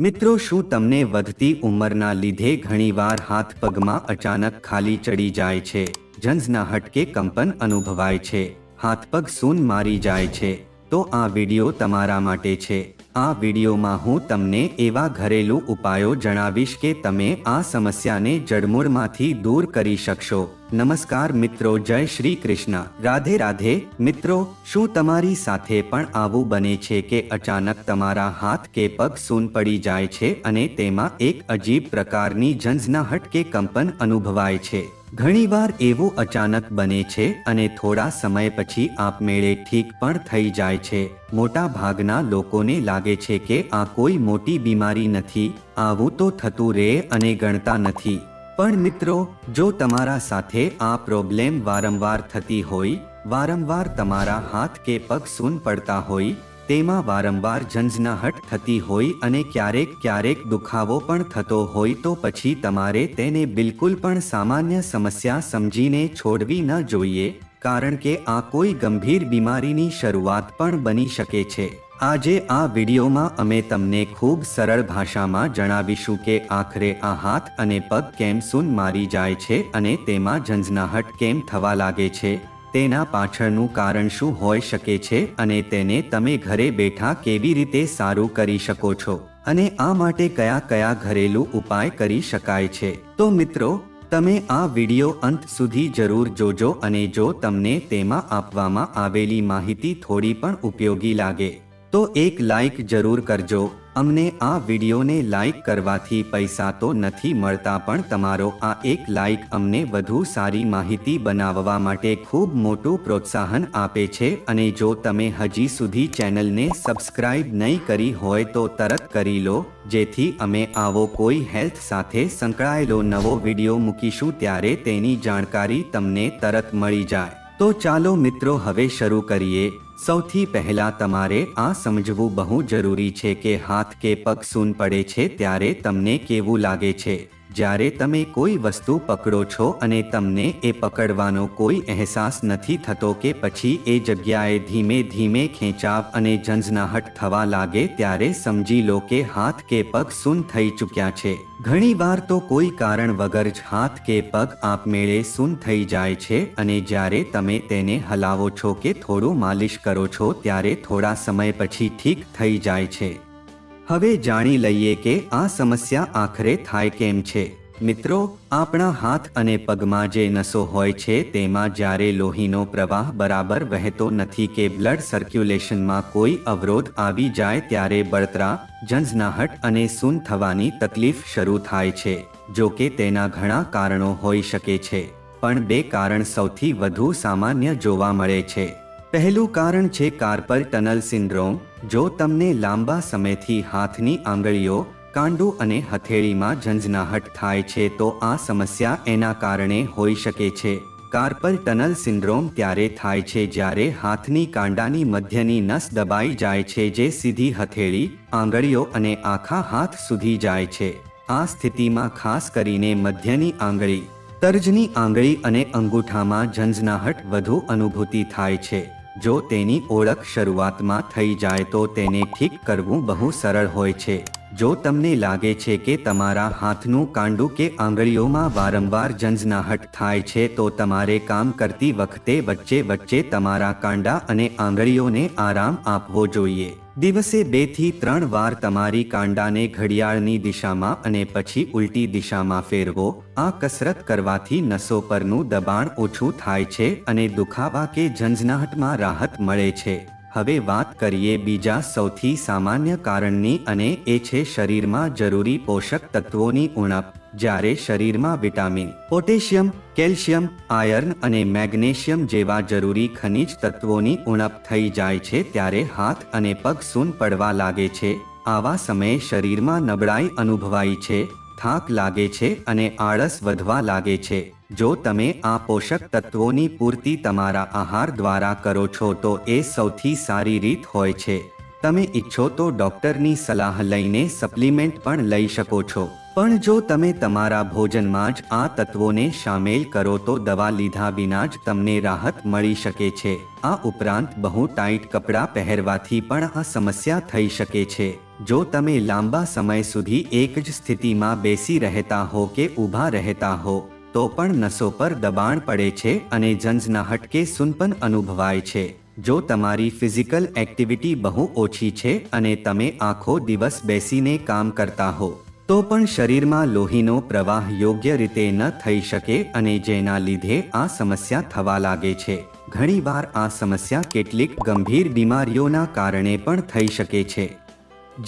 મિત્રો શું તમને વધતી ઉંમરના લીધે ઘણીવાર હાથ પગમાં અચાનક ખાલી ચડી જાય છે? ઝંઝનાહટ હટકે કંપન અનુભવાય છે. હાથ પગ સૂન મારી જાય છે. તો આ વિડિયો તમારા માટે છે. આ વિડીયોમાં હું તમને એવા ઘરેલું ઉપાયો જણાવીશ કે તમે આ સમસ્યાને જડમૂળમાંથી દૂર કરી શકશો. નમસ્કાર મિત્રો, જય શ્રી કૃષ્ણ. રાધે રાધે, મિત્રો, શું તમારી સાથે પણ આવું બને છે કે અચાનક તમારા હાથ કે પગ સૂન પડી જાય છે અને તેમાં એક અજીબ પ્રકારની ઝંઝનાહટ કે કંપન અનુભવાય છે? ઘણીવાર એવું અચાનક બને છે અને થોડા સમય પછી આપમેળે ઠીક પણ થઈ જાય છે. મોટા ભાગના લોકોને લાગે છે કે આ કોઈ મોટી બીમારી નથી, આવું તો થતું રહે અને ગણતા નથી. પણ મિત્રો, જો તમારા સાથે આ પ્રોબ્લેમ વારંવાર થતી હોય, વારંવાર તમારા હાથ કે પગ સૂન પડતા હોય તેમાં વારંવાર ઝંઝનાહટ થતી હોય અને ક્યારેક ક્યારેક દુખાવો પણ થતો હોય તો પછી તમારે તેને બિલકુલ પણ સામાન્ય સમસ્યા સમજીને છોડવી ન જોઈએ, કારણ કે આ કોઈ ગંભીર બીમારીની શરૂઆત પણ બની શકે છે. આજે આ વિડીયોમાં અમે તમને ખૂબ સરળ ભાષામાં જણાવીશું કે આખરે આ હાથ અને પગ કેમ સૂન મારી જાય છે અને તેમાં ઝંઝનાહટ કેમ થવા લાગે છે. તેના પાછળનું કારણ શું હોઈ શકે છે અને તેને તમે ઘરે બેઠા કેવી રીતે સારું કરી શકો છો? અને આ માટે કયા કયા ઘરેલું ઉપાય કરી શકાય છે? તો મિત્રો, તમે આ વિડિયો અંત સુધી જરૂર જોજો અને જો તમને તેમાં આપવામાં આવેલી માહિતી થોડી પણ ઉપયોગી લાગે તો એક લાઈક જરૂર કરજો. અમને આ વિડીયોને લાઈક કરવાથી પૈસા તો નથી મળતા, પણ તમારો આ એક લાઈક અમને વધુ સારી માહિતી બનાવવા માટે ખૂબ મોટું પ્રોત્સાહન આપે છે અને જો તમે હજી સુધી ચેનલને સબસ્ક્રાઇબ નહીં કરી હોય તો તરત કરી લો, જેથી અમે આવો કોઈ હેલ્થ સાથે સંકળાયેલો નવો વીડિયો મૂકીશું ત્યારે તેની જાણકારી તમને તરત મળી જાય. તો ચાલો મિત્રો, હવે શરૂ કરીએ. સૌથી પહેલા તમારે આ સમજવું બહુ જરૂરી છે કે હાથ કે પગ સૂન પડે છે ત્યારે તમને કેવું લાગે છે. જ્યારે તમે કોઈ વસ્તુ પકડો છો અને તમને એ પકડવાનો કોઈ અહેસાસ નથી થતો કે પછી એ જગ્યાએ ધીમે ધીમે ખેંચાવ અને ઝંઝનાહટ થવા લાગે ત્યારે સમજી લો કે હાથ કે પગ સૂન થઈ ચૂક્યા છે. ઘણીવાર તો કોઈ કારણ વગર જ હાથ કે પગ આપમેળે સૂન થઈ જાય છે અને જ્યારે તમે તેને હલાવો છો કે થોડું માલિશ કરો છો ત્યારે થોડા સમય પછી ઠીક થઈ જાય છે. હવે જાણી લઈએ કે આ સમસ્યા આખરે થાય કેમ છે. મિત્રો, આપણા હાથ અને પગમાં જે નસો હોય છે તેમાં જ્યારે લોહીનો પ્રવાહ બરાબર વહેતો નથી કે બ્લડ સર્ક્યુલેશનમાં કોઈ અવરોધ આવી જાય ત્યારે બળતરા, ઝંઝનાહટ અને સૂન થવાની તકલીફ શરૂ થાય છે, જો કે તેના ઘણા કારણો હોઈ શકે છે. પણ બે કારણ સૌથી વધુ સામાન્ય જોવા મળે છે. પહેલું કારણ છે કાર્પલ ટનલ સિન્ડ્રોમ જો તમને લાંબા સમયથી હાથની આંગળીઓ, કાંડુ અને હથેળીમાં ઝંઝનાહટ થાય છે તો આ સમસ્યા એના કારણે હોઈ શકે છે. કાર્પલ ટનલ સિન્ડ્રોમ ત્યારે થાય છે જ્યારે હાથની કાંડાની મધ્યની નસ દબાઈ જાય છે જે સીધી હથેળી, આંગળીઓ અને આખા હાથ સુધી જાય છે. આ સ્થિતિમાં ખાસ કરીને મધ્યની આંગળી, તર્જની આંગળી અને અંગૂઠામાં ઝંઝનાહટ વધુ અનુભૂતિ થાય છે. જો તેની ઓળખ શરૂઆતમાં થઈ જાય તો તેને ઠીક કરવું બહુ સરળ હોય છે. જો તમને લાગે છે કે તમારા હાથનું કાંડું કે આંગળીઓમાં વારંવાર ઝંઝનાહટ થાય છે તો તમારે કામ કરતી વખતે વચ્ચે વચ્ચે તમારા કાંડા અને આંગળીઓને આરામ આપવો જોઈએ. દિવસે બેથી ત્રણ વાર તમારી કાંડાને ઘડિયાળની દિશામાં અને પછી ઉલટી દિશામાં ફેરવો. આ કસરત કરવાથી નસો પરનું દબાણ ઓછું થાય છે અને દુખાવા કે ઝંઝનાહટમાં રાહત મળે છે. હવે વાત કરીએ બીજા સૌથી સામાન્ય કારણની અને એ છે શરીરમાં જરૂરી પોષક તત્વોની ઉણપ, જ્યારે શરીરમાં વિટામિન, પોટેશિયમ, કેલ્શિયમ, આયર્ન અને મેગ્નેશિયમ જેવા જરૂરી ખનિજ તત્વોની ઉણપ થઈ જાય છે ત્યારે હાથ અને પગ સૂન પડવા લાગે છે. આવા સમયે શરીરમાં નબળાઈ અનુભવાય છે, થાક લાગે છે અને આળસ વધવા લાગે છે. જો તમે આ પોષક તત્વોની પૂર્તિ તમારા આહાર દ્વારા કરો છો તો એ સૌથી સારી રીત હોય છે. તમે ઈચ્છો તો ડોક્ટરની સલાહ લઈને સપ્લિમેન્ટ પણ લઈ શકો છો. પણ જો તમે તમારા ભોજનમાં જ આ તત્વોને સામેલ કરો તો દવા લીધા વિના જ તમને રાહત મળી શકે છે. આ ઉપરાંત બહુ ટાઈટ કપડાં પહેરવાથી પણ આ સમસ્યા થઈ શકે છે. જો તમે લાંબા સમય સુધી એક જ સ્થિતિમાં બેસી રહેતા હો કે ઊભા રહેતા હો તો પણ નસો પર દબાણ પડે છે અને જંજનાહટ કે સુનપન અનુભવાય છે. જો તમારી ફિઝિકલ એક્ટિવિટી બહુ ઓછી છે અને તમે આખો દિવસ બેસીને કામ કરતા હો, તો પણ શરીરમાં લોહીનો પ્રવાહ યોગ્ય રીતે ન થઈ શકે અને જેના લીધે આ સમસ્યા થવા લાગે છે. ઘણીવાર આ સમસ્યા કેટલીક ગંભીર બીમારીઓના કારણે પણ થઈ શકે છે.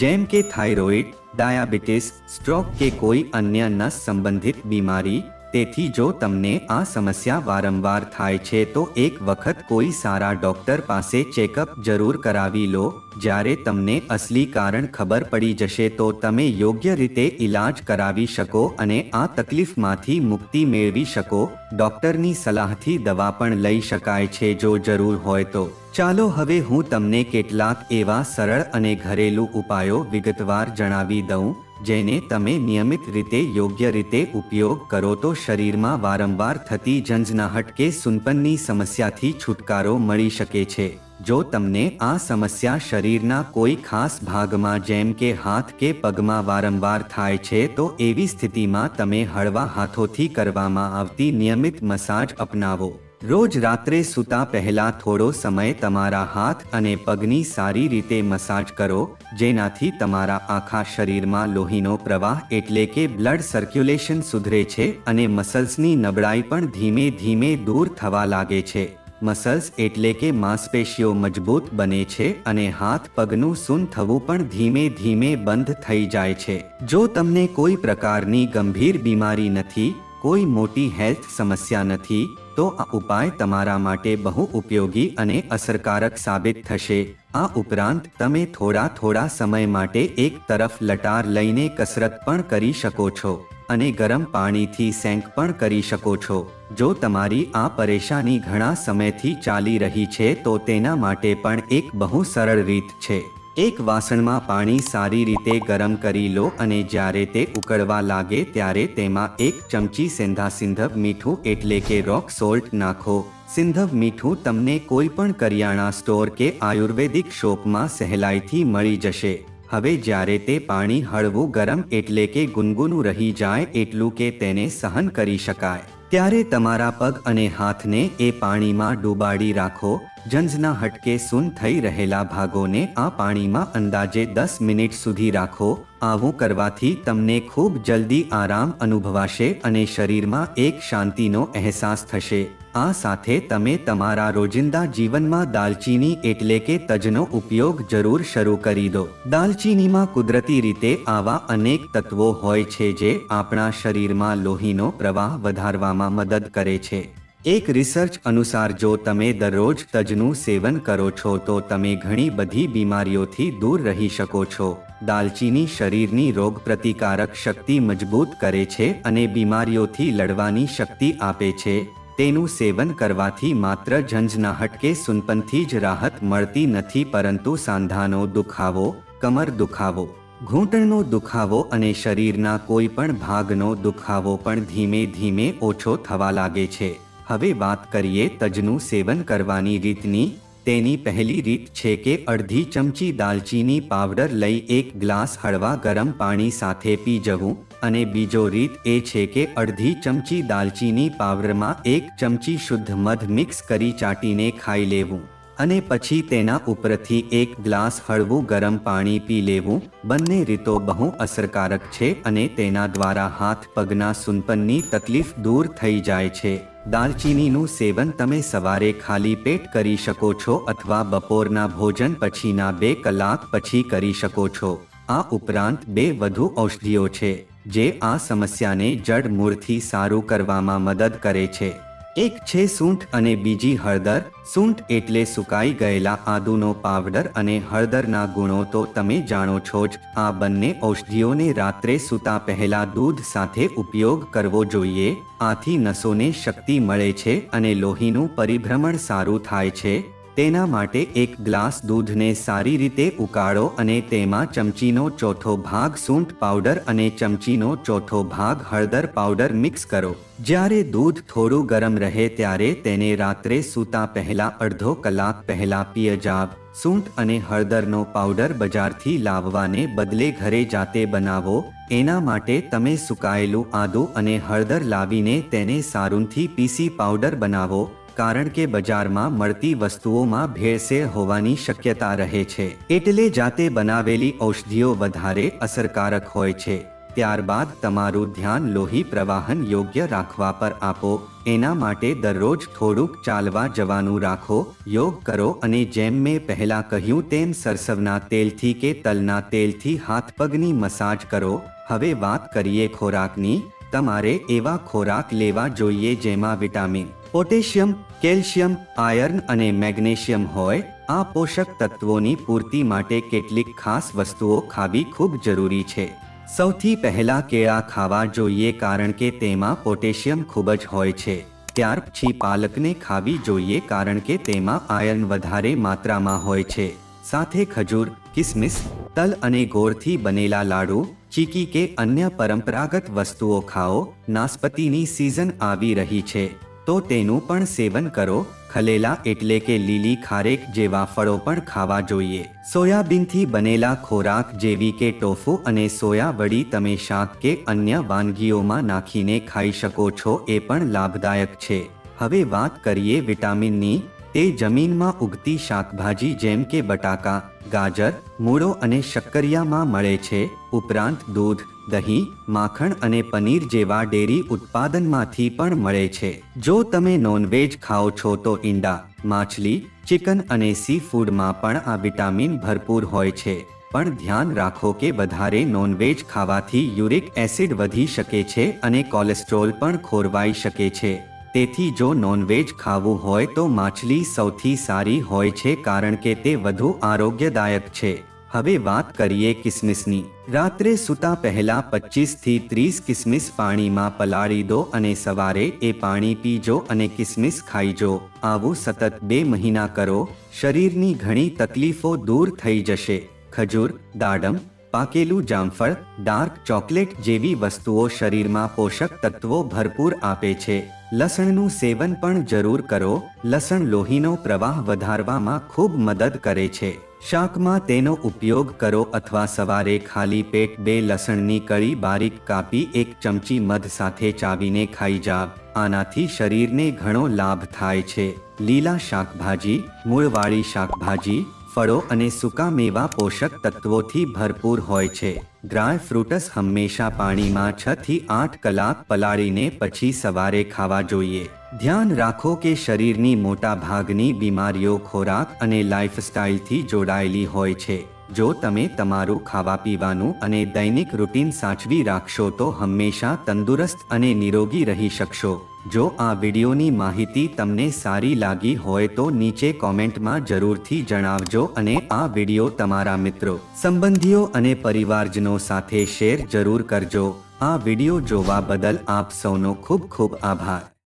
જેમ કે થાઇરોઇડ, ડાયાબિટીસ, સ્ટ્રોક કે કોઈ અન્ય નસ સંબંધિત બીમારી તેથી જો તમને આ સમસ્યા વારંવાર થાય છે તો એક વખત કોઈ સારા ડોક્ટર પાસે ચેકઅપ જરૂર કરાવી લો. જ્યારે તમને અસલી કારણ ખબર પડી જશે તો તમે યોગ્ય રીતે ઈલાજ કરાવી શકો અને આ તકલીફમાંથી મુક્તિ મેળવી શકો. ડોક્ટરની સલાહથી દવા પણ લઈ શકાય છે જો જરૂર હોય તો. ચાલો હવે હું તમને કેટલાક એવા સરળ અને ઘરેલું ઉપાયો વિગતવાર જણાવી દઉં. જેને તમે નિયમિત રીતે યોગ્ય રીતે ઉપયોગ કરો તો શરીરમાં વારંવાર થતી ઝંઝનાહટ કે સુનપનની સમસ્યાથી છુટકારો મળી શકે છે. જો તમને આ સમસ્યા શરીરના કોઈ ખાસ ભાગમાં જેમ કે હાથ કે પગમાં વારંવાર થાય છે તો એવી સ્થિતિમાં તમે હળવા હાથોથી કરવામાં આવતી નિયમિત મસાજ અપનાવો. રોજ રાત્રે સૂતા પહેલા થોડો સમય તમારા હાથ અને પગની સારી રીતે મસાજ કરો, જેનાથી તમારા આખા શરીરમાં લોહીનો પ્રવાહ એટલે કે બ્લડ સર્ક્યુલેશન સુધરે છે અને મસલ્સની નબળાઈ પણ ધીમે ધીમે દૂર થવા લાગે છે. મસલ્સ એટલે કે માંસપેશીઓ મજબૂત બને છે અને હાથ પગનું સૂન થવું પણ ધીમે ધીમે બંધ થઈ જાય છે. જો તમને કોઈ પ્રકારની ગંભીર બીમારી નથી, કોઈ મોટી હેલ્થ સમસ્યા નથી તો આ ઉપાય તમારા માટે બહુ ઉપયોગી અને અસરકારક સાબિત થશે. આ ઉપરાંત, તમે થોડા થોડા સમય માટે એક તરફ લટાર લઈને કસરત પણ કરી શકો છો અને ગરમ પાણીથી સેંક પણ કરી શકો છો. જો તમારી આ પરેશાની ઘણા સમયથી ચાલી રહી છે, તો તેના માટે પણ એક બહુ સરળ રીત છે. એક વાસણમાં પાણી સારી રીતે ગરમ કરી લો અને જ્યારે તે ઉકળવા લાગે ત્યારે તેમાં એક ચમચી સેંધા સિંધવ મીઠું એટલે કે રોક સોલ્ટ નાખો. સિંધવ મીઠું તમને કોઈ પણ કરિયાણા સ્ટોર કે આયુર્વેદિક શોપમાં સહેલાઈથી મળી જશે. હવે જ્યારે તે પાણી હળવું ગરમ એટલે કે ગુનગુનું રહી જાય એટલું કે તેને સહન કરી શકાય. ત્યારે તમારા પગ અને હાથને એ પાણીમાં ડૂબાડી રાખો જંજના હટકે સૂન થઈ રહેલા ભાગોને આ પાણીમાં અંદાજે દસ મિનિટ સુધી રાખો. આવું કરવાથી તમને ખૂબ જલ્દી આરામ અનુભવાશે અને શરીરમાં એક શાંતિનો અહેસાસ થશે. આ સાથે તમે તમારા રોજિંદા જીવનમાં દાલચીની એટલે કે તજનો ઉપયોગ જરૂર શરૂ કરી દો. દાલચીનીમાં કુદરતી રીતે આવા અનેક તત્વો હોય છે જે આપણા શરીરમાં લોહીનો પ્રવાહ વધારવામાં મદદ કરે છે. એક રિસર્ચ અનુસાર જો તમે દરરોજ તજનું સેવન કરો છો તો તમે ઘણી બધી બીમારીઓથી દૂર રહી શકો છો. દાલચીની શરીરની રોગ પ્રતિકારક શક્તિ મજબૂત કરે છે અને બીમારીઓથી લડવાની શક્તિ આપે છે. તેનું સેવન કરવાથી માત્ર ઝંઝનાહટ કે સુનપનથી જ રાહત મળતી નથી પરંતુ સાંધાનો દુખાવો, કમર દુખાવો, ઘૂંટણનો દુખાવો અને શરીરના કોઈ પણ ભાગનો દુખાવો પણ ધીમે ધીમે ઓછો થવા લાગે છે. હવે વાત કરીએ તજનું સેવન કરવાની રીતની. તેની પહેલી રીત છે કે અડધી ચમચી દાલચીની પાવડર લઈ એક ગ્લાસ હળવા ગરમ પાણી સાથે પી જવું અને બીજો રીત એ છે કે અડધી ચમચી દાલચીની પાવડરમાં એક ચમચી શુદ્ધ મધ મિક્સ કરી ચાટીને ખાઈ લેવું. અને પછી તેના ઉપરથી એક ગ્લાસ હળવું ગરમ પાણી પી લેવું. બંને રીતો બહુ અસરકારક છે અને તેના દ્વારા હાથ પગના સુનપનની તકલીફ દૂર થઈ જાય છે. દાલચીનીનું સેવન તમે સવારે ખાલી પેટ કરી શકો છો અથવા બપોરના ભોજન પછીના બે કલાક પછી કરી શકો છો. આ ઉપરાંત બે વધુ ઔષધિઓ છે, જે આ સમસ્યાને જડ મૂળથી સારું કરવામાં મદદ કરે છે. એક છે સૂંઠ અને બીજી હળદર. સૂંઠ એટલે સુકાઈ ગયેલા આદુનો પાવડર અને હળદરના ગુણો તો તમે જાણો છો જ. આ બંને ઔષધિઓને રાત્રે સૂતા પહેલા દૂધ સાથે ઉપયોગ કરવો જોઈએ. આથી નસોને શક્તિ મળે છે અને લોહીનું પરિભ્રમણ સારું થાય છે. તેના માટે એક ગ્લાસ દૂધને સારી રીતે ઉકાળો અને તેમાં ચમચીનો ચોથો ભાગ સૂંઠ પાવડર અને ચમચીનો ચોથો ભાગ હળદર પાવડર મિક્સ કરો. જ્યારે દૂધ થોડું ગરમ રહે ત્યારે તેને રાત્રે સૂતા પહેલા અડધો કલાક પહેલા પીય જાવ. સૂંઠ અને હળદરનો પાવડર બજારથી લાવવાને બદલે ઘરે જાતે બનાવો. એના માટે તમે સુકાયેલું આદુ અને હળદર લાવીને તેને સારુંથી પીસી પાવડર બનાવો. કારણ કે બજારમાં મળતી વસ્તુઓમાં ભેળસેળ હોવાની શક્યતા રહે છે. એટલે જાતે બનાવેલી ઔષધિઓ વધારે અસરકારક હોય છે. ત્યારબાદ તમારું ધ્યાન લોહી પ્રવાહન યોગ્ય રાખવા પર આપો. એના માટે દરરોજ થોડુંક ચાલવા જવાનું રાખો, યોગ કરો અને જેમ મેં પહેલા કહ્યું તેમ સરસવના તેલથી કે તલના તેલથી હાથ પગની મસાજ કરો. હવે વાત કરીએ ખોરાકની. તમારે એવા ખોરાક લેવા જોઈએ જેમાં વિટામિન, પોટેશિયમ, કેલ્શિયમ, આયર્ન અને મેગ્નેશિયમ હોય, આ પોષક તત્વોની પૂર્તિ માટે કેટલીક ખાસ વસ્તુઓ ખાવી ખૂબ જરૂરી છે. સૌથી પહેલા કેળા ખાવા જોઈએ કારણ કે તેમાં પોટેશિયમ ખૂબ જ હોય છે. ત્યાર પછી પાલકને ખાવી જોઈએ કારણ કે તેમાં આયર્ન વધારે માત્રામાં હોય છે. સાથે ખજૂર, કિસમિસ તલ અને ગોળથી બનેલા લાડુ, ચીકી કે અન્ય પરંપરાગત વસ્તુઓ ખાઓ નાસ્પતિની સિઝન આવી રહી છે. તો તેનું પણ સેવન કરો, ખલેલા એટલે કે લીલી ખારેક જેવા ફળો પણ ખાવા જોઈએ. સોયાબીનથી બનેલા ખોરાક જેવી કે ટોફુ અને સોયા વડી તમે શાક કે અન્ય વાનગીઓમાં નાખીને ખાઈ શકો છો એ પણ લાભદાયક છે. હવે વાત કરીએ વિટામિનની. તે જમીનમાં ઉગતી શાકભાજી જેમ કે બટાકા, ગાજર, મૂળો અને શક્કરિયામાં મળે છે. ઉપરાંત દૂધ, દહીં, માખણ અને પનીર જેવા ડેરી ઉત્પાદનમાંથી પણ મળે છે. જો તમે નોનવેજ ખાઓ છો તો ઈંડા, માછલી, ચિકન અને સી ફૂડમાં પણ આ વિટામિન ભરપૂર હોય છે. પણ ધ્યાન રાખો કે વધારે નોનવેજ ખાવાથી યુરિક એસિડ વધી શકે છે અને કોલેસ્ટ્રોલ પણ ખોરવાઈ શકે છે. તેથી જો નોનવેજ ખાવું હોય તો માછલી સૌથી સારી હોય છે કારણ કે તે વધુ આરોગ્યદાયક છે. હવે વાત કરીએ કિસમિસની. રાત્રે સૂતા પહેલા પચીસથી ત્રીસ કિસમિસ પાણીમાં પલાળી દો અને સવારે એ પાણી પીજો અને કિસમિસ ખાઈજો આવું સતત બે મહિના કરો, શરીરની ઘણી તકલીફો દૂર થઈ જશે. ખજૂર, દાડમ, પાકેલું જામફળ, ડાર્ક ચોકલેટ જેવી વસ્તુઓ શરીરમાં પોષક તત્વો ભરપૂર આપે છે. લસણનું સેવન પણ જરૂર કરો. લસણ લોહીનો પ્રવાહ વધારવામાં ખૂબ મદદ કરે છે. શાકમાં તેનો ઉપયોગ કરો અથવા સવારે ખાલી પેટ બે લસણની કળી બારીક કાપી એક ચમચી મધ સાથે ચાવીને ખાઈ જાવ. આનાથી શરીરને ઘણો લાભ થાય છે. લીલા શાકભાજી, મૂળવાળી શાકભાજી, ફળો અને સૂકા મેવા પોષક તત્વોથી ભરપૂર હોય છે. ડ્રાય ફ્રૂટસ હંમેશા પાણીમાં છ થી આઠ કલાક પલાળીને પછી સવારે ખાવા જોઈએ. ધ્યાન રાખો કે શરીરની મોટા ભાગની બીમારીઓ ખોરાક અને લાઇફસ્ટાઇલથી જોડાયેલી હોય છે. જો તમે તમારું ખાવા પીવાનું અને દૈનિક રૂટીન સાચવી રાખશો તો હંમેશા તંદુરસ્ત અને નિરોગી રહી શકશો. જો આ વિડીયોની માહિતી તમને સારી લાગી હોય તો નીચે કોમેન્ટમાં જરૂરથી જણાવજો અને આ વીડિયો તમારા મિત્રો, સંબંધીઓ અને પરિવારજનો સાથે શેર જરૂર કરજો. આ વીડિયો જોવા બદલ આપ સૌનો ખૂબ ખૂબ આભાર.